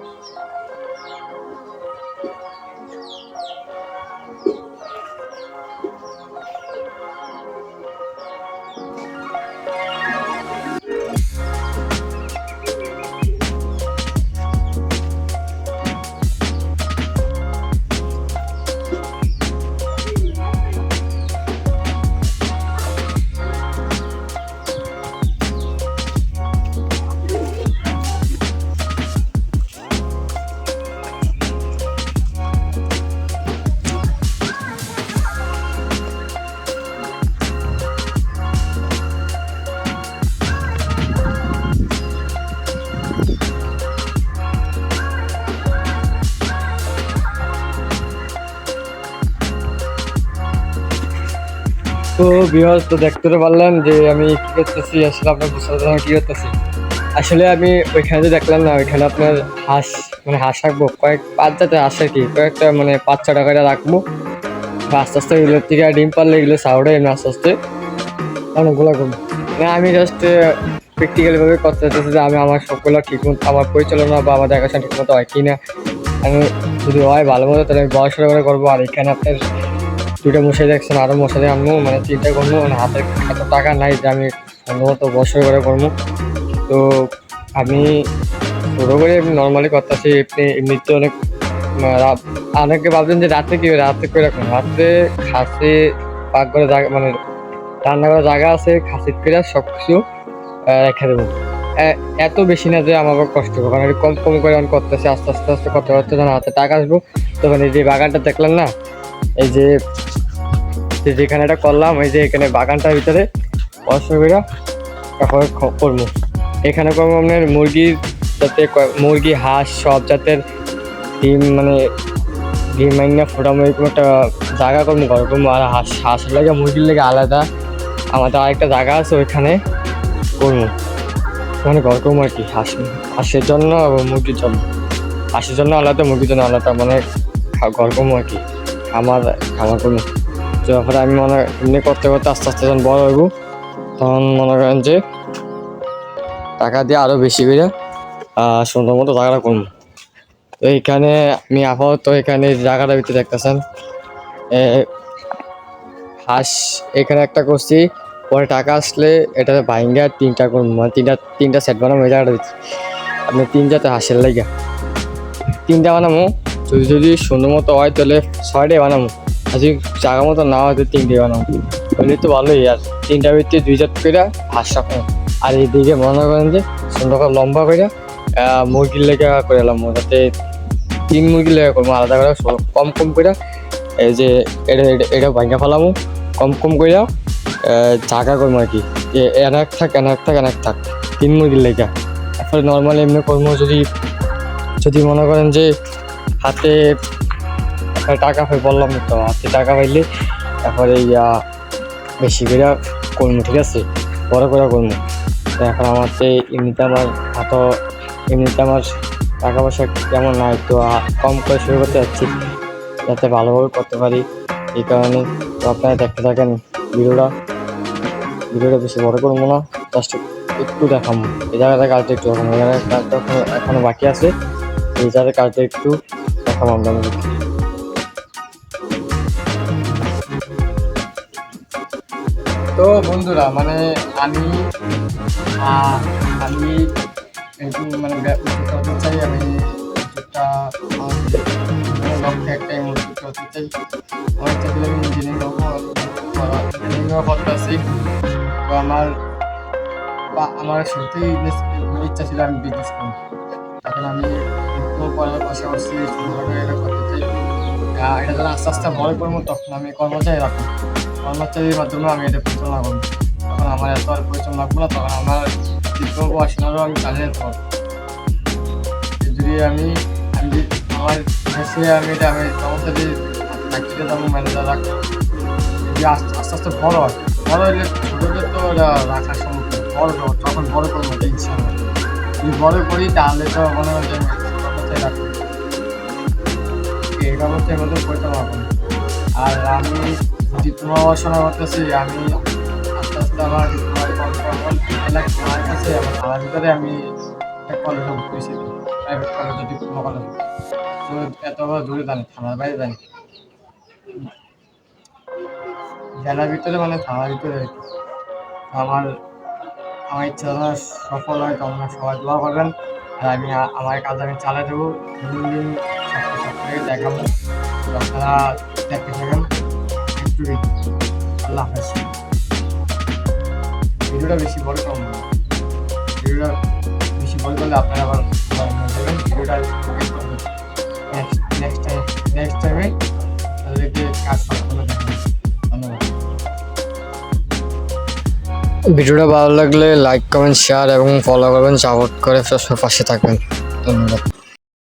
Deus. তো বিহার তো দেখতে পারলেন যে আমি কি করতেছি, আসলে আপনার বুঝতে পারছেন আমি কি করতেছি। আসলে আমি ওইখানে যে দেখলাম না, ওইখানে আপনার হাঁস মানে হাঁস রাখব, কয়েক পাঁচ জাতের হাঁস আর কি, কয়েকটা মানে পাঁচ ছ টাকা রাখব। আস্তে আস্তে এগুলোর থেকে ডিম পারলে এগুলো সাউডে এমনি আস্তে আস্তে অনেকগুলো করব। মানে আমি জাস্ট প্র্যাকটিক্যালি ভাবে করতে চাইতেছি যে আমি আমার সবগুলো ঠিক মতো, আমার পরিচালনা বা আমার দেখাশোনা ঠিক মতো হয় কি না আমি যদি হয় ভালো মতো, তাহলে আমি বয়স করে করব, আর এখানে আপনার দুইটা মশাই দেখছেন আরও মশাই আনব মানে চিন্তা করব মানে হাতে এত টাকা নাই যে আমি সম্ভবত বছর করে করব তো আমি ছোটো করে নর্মালি করতেছি, এমনি, এমনিতে অনেক অনেকে ভাবছেন যে রাতে কি? রাতে করে রাখুন রাতে খাসি পাক করে জায়গা মানে রান্না করার জায়গা আছে, খাসি করে সব কিছু রেখে দেবো এত বেশি না যে আমার কষ্ট হবে কারণ কম কম করে আমি করতেছি, আস্তে আস্তে আস্তে, করতে করতে যখন হাতে টাকা আসব, তখন এই যে বাগানটা দেখলেন না এই যে যেখানে এটা করলাম, এই যে এখানে বাগানটার ভিতরে, অসুবিধা তারপরে করব। এখানে করব আপনার মুরগির যাতে মুরগি, হাঁস সব জাতের ডিম মানে ডিম মাইনা ফোটামো এরকম একটা জায়গা করব করব। আর হাঁস হাঁস লাগে, মুরগির লেগে আলাদা। আমাদের আরেকটা জায়গা আছে ওইখানে করব। মানে করব আর কি, হাঁস, হাঁসের জন্য মুরগির জন্য। হাঁসের জন্য আলাদা, মুরগির জন্য আলাদা মানে করব আর কি। খামার খামার করব। তারপরে আমি মনে এমনি করতে করতে আস্তে আস্তে যখন বড় হইব, তখন মনে করেন যে টাকা দিয়ে আরও বেশি করে সুন্দর মতো জায়গাটা করব। তো এখানে আমি আপাতত এখানে জায়গাটার ভিতরে দেখতেছেন হাঁস এখানে একটা করছি, পরে টাকা আসলে এটা ভাইঙ্গা তিনটা করব মানে তিনটা তিনটা সেট বানাবো এই জায়গাটা দিচ্ছি আপনি তিন জাতের হাঁসের লাইগা তিনটা বানাবো যদি যদি সুন্দর মতো হয় তাহলে ছয়টাই বানাবো। আর যদি জায়গা মতো না হয় তো তিনটে বানাবো। তাহলে তো ভালোই, আর তিনটা ভিত্তি দুই জাত করে হাঁস রাখব আর এইদিকে মনে করেন যে সুন্দর করে লম্বা করে মুরগির লেগে করে এলাম। যাতে তিন মুরগির লেগে করব, আলাদা করে কম কম করে এই যে এটা, এটা- ভাঙ্গা ফেলামো। কম কম করে জায়গা করব আর কি। যে এন এক থাক এন এক থাক এন এক থাক, তিন মুরগির লেগে। তারপরে নর্মালি এমনি করব যদি যদি মনে করেন যে হাতে টাকা পাই বললাম তো, হাতে টাকা পাইলে তারপরে ইয়া বেশি করে করব ঠিক আছে? বড় করে করব এখন আমার তো এমনিতে আমার হাত এমনিতে আমার টাকা পয়সা তেমন নাই, তো কম করে শুরু করতে যাচ্ছি। যাতে ভালোভাবে করতে পারি, এই কারণে তো আপনারা দেখতে থাকেন ভিডিওটা। ভিডিওটা বেশি বড় করব না, জাস্ট একটু দেখাবো এই জায়গাটা কাজটা একটু এই জায়গায় কাজটা এখনো- এখনও বাকি আছে। জায়গায় কাজটা একটু দেখাবো আমরা তো বন্ধুরা মানে আমি আমি একটু মানে করতে চাই, আমি আমার লক্ষ্যে একটা চাই আমার আমি ইঞ্জিনিয়ারিং আছি তো আমার, বা আমার সত্যিই বিজনেস ইচ্ছা ছিল আমি বিজনেস করব। এখন আমি একটু পাশাপাশি ছোটোখাটো এটা করতে এটা যখন আস্তে আস্তে বড় করব তখন আমি কর্মচারী রাখব। কর্মচারীর মাধ্যমে আমি এটা পরিচালনা করব। তখন আমার এত আর পরিচালনা লাগবে না, তখন আমার ডিপ্লোমা পড়াশোনারও আমি কাজে যেতে পারব যদি আমি আমি আমার দেশে আমি এটা, আমি কর্মচারী চাকরিতে যাব ম্যানেজার রাখব। যদি আস্তে আস্তে আস্তে বড় হয়, বড় হলে ছোটোদের তো এটা রাখা সম্ভব বড় তখন বড় করব ইনশাল্লাহ যদি বড় করি, তাহলে তো মনে হয় কর্মচারীর মধ্যে পরিচালনা আর আমি ডিপ্লোমা পড়াশোনা করতেছি, আমি আস্তে আস্তে আমার কাছে, আমার ভিতরে আমি কলেজে ভর্তি প্রাইভেট কলেজ ডিপ্লোমা কলেজ তো এত দূরে জানি, থানার বাইরে জানি। জেলার ভিতরে মানে থানার ভিতরে আমার আমার ইচ্ছা সফল হয় তোমরা সবাই দোয়া করবেন। আমি আমার কাজ আমি চালাই দেবো। দেখাবো। আপনারা দেখতে থাকেন। একটু আল্লাহ হাফেজ। ভিডিওটা বেশি বড় না। ভিডিওটা বেশি বড় করলে আপনারা আবার ভিডিওটা নেক্সট নেক্সট টাইম নেক্সট টাইমে তাদেরকে কাজ সম্পূর্ণ ভিডিওটা ভালো লাগলে লাইক কমেন্ট শেয়ার এবং ফলো করবেন। সাপোর্ট করে সবসময় পাশে থাকবেন। ধন্যবাদ।